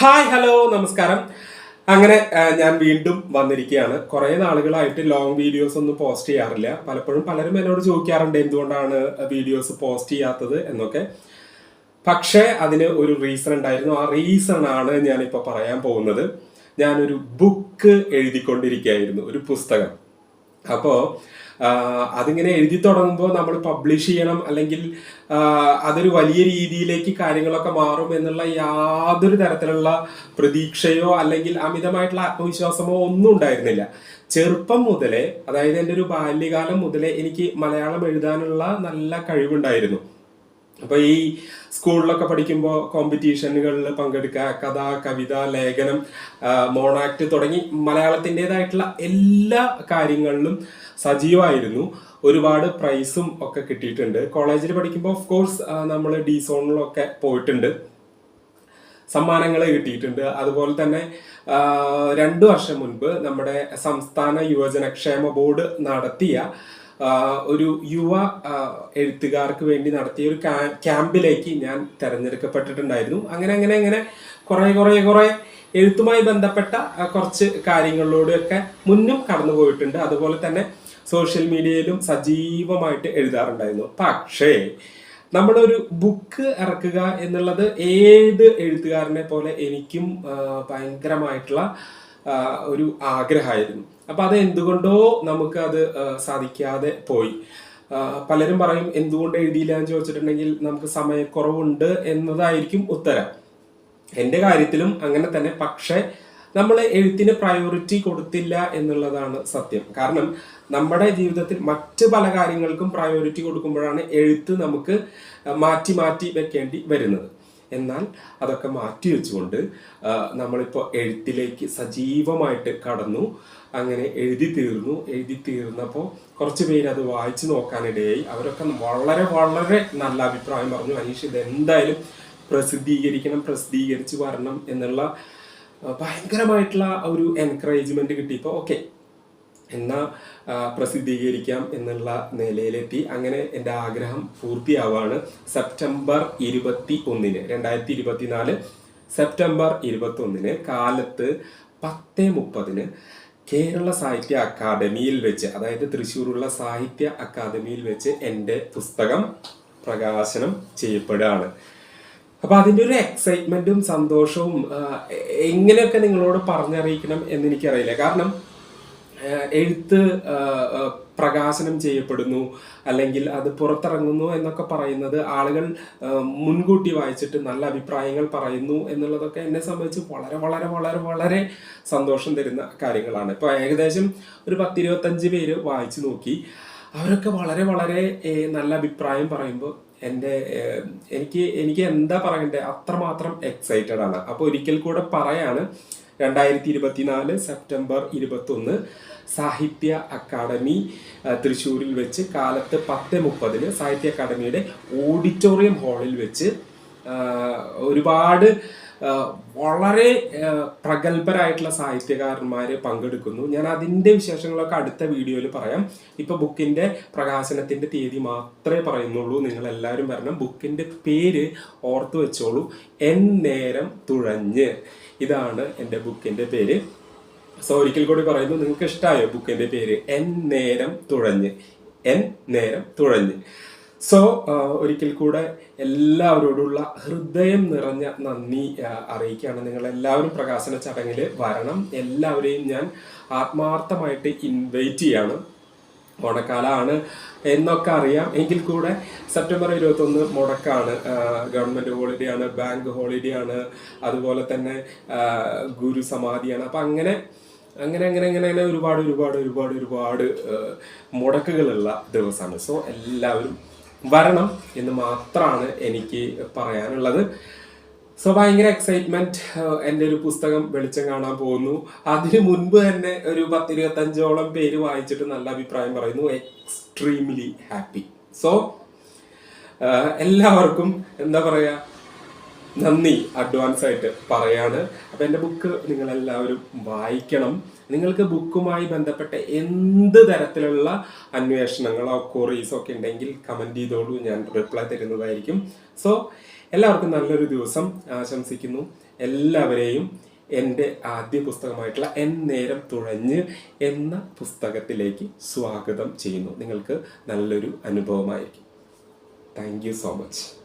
Hi hello നമസ്കാരം. അങ്ങനെ ഞാൻ വീണ്ടും വന്നിരിക്കുകയാണ്. കുറേ നാളുകളായിട്ട് ലോങ് വീഡിയോസ് ഒന്നും പോസ്റ്റ് ചെയ്യാറില്ല. പലപ്പോഴും പലരും എന്നോട് ചോദിക്കാറുണ്ട് എന്തുകൊണ്ടാണ് വീഡിയോസ് പോസ്റ്റ് ചെയ്യാത്തത് എന്നൊക്കെ. പക്ഷേ അതിന് ഒരു റീസൺ ഉണ്ടായിരുന്നു. ആ റീസൺ ആണ് ഞാനിപ്പോൾ പറയാൻ പോകുന്നത്. ഞാനൊരു ബുക്ക് എഴുതിക്കൊണ്ടിരിക്കുകയായിരുന്നു ഒരു പുസ്തകം. അപ്പോൾ അതിങ്ങനെ എഴുതി തുടങ്ങുമ്പോൾ നമ്മൾ പബ്ലിഷ് ചെയ്യണം അല്ലെങ്കിൽ അതൊരു വലിയ രീതിയിലേക്ക് കാര്യങ്ങളൊക്കെ മാറും എന്നുള്ള യാതൊരു തരത്തിലുള്ള പ്രതീക്ഷയോ അല്ലെങ്കിൽ അമിതമായിട്ടുള്ള ആത്മവിശ്വാസമോ ഒന്നും ഉണ്ടായിരുന്നില്ല. ചെറുപ്പം മുതലേ അതായത് എന്റെ ഒരു ബാല്യകാലം മുതലേ എനിക്ക് മലയാളം എഴുതാനുള്ള നല്ല കഴിവുണ്ടായിരുന്നു. അപ്പൊ ഈ സ്കൂളിലൊക്കെ പഠിക്കുമ്പോൾ കോമ്പറ്റീഷനുകളിൽ പങ്കെടുക്കുക കഥ കവിത ലേഖനം മോണാക്ട് തുടങ്ങി മലയാളത്തിന്റെതായിട്ടുള്ള എല്ലാ കാര്യങ്ങളിലും സജീവമായിരുന്നു ഒരുപാട് പ്രൈസും ഒക്കെ കിട്ടിയിട്ടുണ്ട്. കോളേജിൽ പഠിക്കുമ്പോൾ ഓഫ് കോഴ്സ് നമ്മൾ ഡി സോണിലൊക്കെ പോയിട്ടുണ്ട്. സമ്മാനങ്ങൾ കിട്ടിയിട്ടുണ്ട്. അതുപോലെ തന്നെ രണ്ടു വർഷം മുൻപ് നമ്മുടെ സംസ്ഥാന യുവജനക്ഷേമ ബോർഡ് നടത്തിയ ഒരു യുവ എഴുത്തുകാർക്ക് വേണ്ടി നടത്തിയ ഒരു ക്യാ- ക്യാമ്പിലേക്ക് ഞാൻ തിരഞ്ഞെടുക്കപ്പെട്ടിട്ടുണ്ടായിരുന്നു. അങ്ങനെ അങ്ങനെ അങ്ങനെ കുറെ കുറെ കുറെ എഴുത്തുമായി ബന്ധപ്പെട്ട കുറച്ച് കാര്യങ്ങളിലൂടെയൊക്കെ മുന്നും കടന്നുപോയിട്ടുണ്ട്. അതുപോലെ തന്നെ സോഷ്യൽ മീഡിയയിലും സജീവമായിട്ട് എഴുതാറുണ്ടായിരുന്നു. പക്ഷേ നമ്മളൊരു ബുക്ക് ഇറക്കുക എന്നുള്ളത് ഏത് എഴുത്തുകാരനെ പോലെ എനിക്കും ഭയങ്കരമായിട്ടുള്ള ഒരു ആഗ്രഹമായിരുന്നു. അപ്പൊ അത് എന്തുകൊണ്ടോ നമുക്ക് അത് സാധിക്കാതെ പോയി. പലരും പറയും എന്തുകൊണ്ട് എഴുതിയില്ല? എന്ന് ചോദിച്ചിട്ടുണ്ടെങ്കിൽ നമുക്ക് സമയക്കുറവുണ്ട് എന്നതായിരിക്കും ഉത്തരം. എന്റെ കാര്യത്തിലും അങ്ങനെ തന്നെ. പക്ഷേ നമ്മൾ എഴുത്തിന് പ്രയോറിറ്റി കൊടുത്തില്ല എന്നുള്ളതാണ് സത്യം. കാരണം നമ്മുടെ ജീവിതത്തിൽ മറ്റ് പല കാര്യങ്ങൾക്കും പ്രയോറിറ്റി കൊടുക്കുമ്പോഴാണ് എഴുത്ത് നമുക്ക് മാറ്റി മാറ്റി വെക്കേണ്ടി വരുന്നത്. എന്നാൽ അതൊക്കെ മാറ്റി വെച്ചുകൊണ്ട് നമ്മളിപ്പോൾ എഴുത്തിലേക്ക് സജീവമായിട്ട് കടന്നു. അങ്ങനെ എഴുതി തീർന്നു. എഴുതി തീർന്നപ്പോൾ കുറച്ച് പേര് അത് വായിച്ചു നോക്കാനിടയായി. അവരൊക്കെ വളരെ വളരെ നല്ല അഭിപ്രായം പറഞ്ഞു. അനീഷ് ഇത് എന്തായാലും പ്രസിദ്ധീകരിക്കണം പ്രസിദ്ധീകരിച്ച് വരണം എന്നുള്ള ഭയങ്കരമായിട്ടുള്ള ഒരു എൻകറേജ്മെന്റ് കിട്ടിയപ്പോൾ ഓക്കെ എന്നാ പ്രസിദ്ധീകരിക്കാം എന്നുള്ള നിലയിലെത്തി. അങ്ങനെ എന്റെ ആഗ്രഹം പൂർത്തിയാവാണ് സെപ്റ്റംബർ ഇരുപത്തി ഒന്നിന് രണ്ടായിരത്തി ഇരുപത്തിനാല് സെപ്റ്റംബർ ഇരുപത്തി ഒന്നിന് കാലത്ത് പത്ത് മുപ്പതിന് കേരള സാഹിത്യ അക്കാദമിയിൽ വെച്ച് അതായത് തൃശ്ശൂരുള്ള സാഹിത്യ അക്കാദമിയിൽ വെച്ച് എന്റെ പുസ്തകം പ്രകാശനം ചെയ്യപ്പെടുകയാണ്. അപ്പൊ അതിന്റെ ഒരു എക്സൈറ്റ്മെന്റും സന്തോഷവും എങ്ങനെയൊക്കെ നിങ്ങളോട് പറഞ്ഞറിയിക്കണം എന്ന് എനിക്കറിയില്ല. കാരണം എഴുത്ത് പ്രകാശനം ചെയ്യപ്പെടുന്നു അല്ലെങ്കിൽ അത് പുറത്തിറങ്ങുന്നു എന്നൊക്കെ പറയുന്നത് ആളുകൾ മുൻകൂട്ടി വായിച്ചിട്ട് നല്ല അഭിപ്രായങ്ങൾ പറയുന്നു എന്നുള്ളതൊക്കെ എന്നെ സംബന്ധിച്ച് വളരെ വളരെ വളരെ വളരെ സന്തോഷം തരുന്ന കാര്യങ്ങളാണ്. ഇപ്പോൾ ഏകദേശം ഒരു പത്തിരുപത്തഞ്ച് പേര് വായിച്ചു നോക്കി. അവരൊക്കെ വളരെ വളരെ നല്ല അഭിപ്രായം പറയുമ്പോൾ എന്റെ എനിക്ക് എനിക്ക് എന്താ പറയണ്ടേ? അത്രമാത്രം എക്സൈറ്റഡ് ആണ്. അപ്പോൾ ഒരിക്കൽ കൂടെ പറയാണ് രണ്ടായിരത്തി ഇരുപത്തിനാല് സെപ്റ്റംബർ ഇരുപത്തൊന്ന് സാഹിത്യ അക്കാദമി തൃശ്ശൂരിൽ വെച്ച് കാലത്ത് പത്ത് മുപ്പതിന് സാഹിത്യ അക്കാദമിയുടെ ഓഡിറ്റോറിയം ഹാളിൽ വെച്ച് ഒരുപാട് വളരെ പ്രഗത്ഭരായിട്ടുള്ള സാഹിത്യകാരന്മാർ പങ്കെടുക്കുന്നു. ഞാൻ അതിന്റെ വിശേഷങ്ങളൊക്കെ അടുത്ത വീഡിയോയിൽ പറയാം. ഇപ്പോൾ ബുക്കിന്റെ പ്രകാശനത്തിന്റെ തീയതി മാത്രമേ പറയുന്നുള്ളൂ. നിങ്ങളെല്ലാവരും വരണം. ബുക്കിന്റെ പേര് ഓർത്തു വെച്ചോളൂ. എൻ നേരം തുഴഞ്ഞ്. ഇതാണ് എന്റെ ബുക്കിന്റെ പേര്. സോ ഒരിക്കൽ കൂടി പറയുന്നു. നിങ്ങൾക്ക് ഇഷ്ടമായോ ബുക്കിന്റെ പേര്? എൻ നേരം തുഴഞ്ഞ്. എൻ നേരം തുഴഞ്ഞ്. സോ ഒരിക്കൽ കൂടെ എല്ലാവരോടുള്ള ഹൃദയം നിറഞ്ഞ നന്ദി അറിയിക്കുകയാണ്. നിങ്ങൾ എല്ലാവരും പ്രകാശന ചടങ്ങിൽ വരണം. എല്ലാവരെയും ഞാൻ ആത്മാർത്ഥമായിട്ട് ഇൻവൈറ്റ് ചെയ്യാണ്. മുടക്കാലാണ് എന്നൊക്കെ അറിയാം. എങ്കിൽ കൂടെ സെപ്റ്റംബർ ഇരുപത്തൊന്ന് മുടക്കാണ്. ഗവൺമെന്റ് ഹോളിഡേ ആണ് ബാങ്ക് ഹോളിഡേ ആണ്. അതുപോലെ തന്നെ ഗുരു സമാധിയാണ്. അപ്പം അങ്ങനെ അങ്ങനെ അങ്ങനെ അങ്ങനെ അങ്ങനെ ഒരുപാട് ഒരുപാട് ഒരുപാട് ഒരുപാട് മുടക്കുകളുള്ള ദിവസമാണ്. സോ എല്ലാവരും വരണം എന്ന് മാത്രമാണ് എനിക്ക് പറയാനുള്ളത്. സോ ഭയങ്കര എക്സൈറ്റ്മെന്റ് എന്റെ ഒരു പുസ്തകം വെളിച്ചം കാണാൻ പോകുന്നു. അതിനു മുൻപ് തന്നെ ഒരു പത്തിരുപത്തഞ്ചോളം പേര് വായിച്ചിട്ട് നല്ല അഭിപ്രായം പറയുന്നു. എക്സ്ട്രീംലി ഹാപ്പി സോ എല്ലാവർക്കും എന്താ പറയാ നന്ദി അഡ്വാൻസ് ആയിട്ട് പറയാണ്. അപ്പൊ എന്റെ ബുക്ക് നിങ്ങൾ എല്ലാവരും വായിക്കണം. നിങ്ങൾക്ക് ബുക്കുമായി ബന്ധപ്പെട്ട എന്ത് തരത്തിലുള്ള അന്വേഷണങ്ങളോ ക്വറീസോ ഒക്കെ ഉണ്ടെങ്കിൽ കമന്റ് ചെയ്തോളൂ. ഞാൻ റിപ്ലൈ തരുന്നതായിരിക്കും. സോ എല്ലാവർക്കും നല്ലൊരു ദിവസം ആശംസിക്കുന്നു. എല്ലാവരെയും എന്റെ ആദ്യ പുസ്തകമായിട്ടുള്ള എൻ നേരം തുഴഞ്ഞ് എന്ന പുസ്തകത്തിലേക്ക് സ്വാഗതം ചെയ്യുന്നു. നിങ്ങൾക്ക് നല്ലൊരു അനുഭവമായിരിക്കും. Thank you so much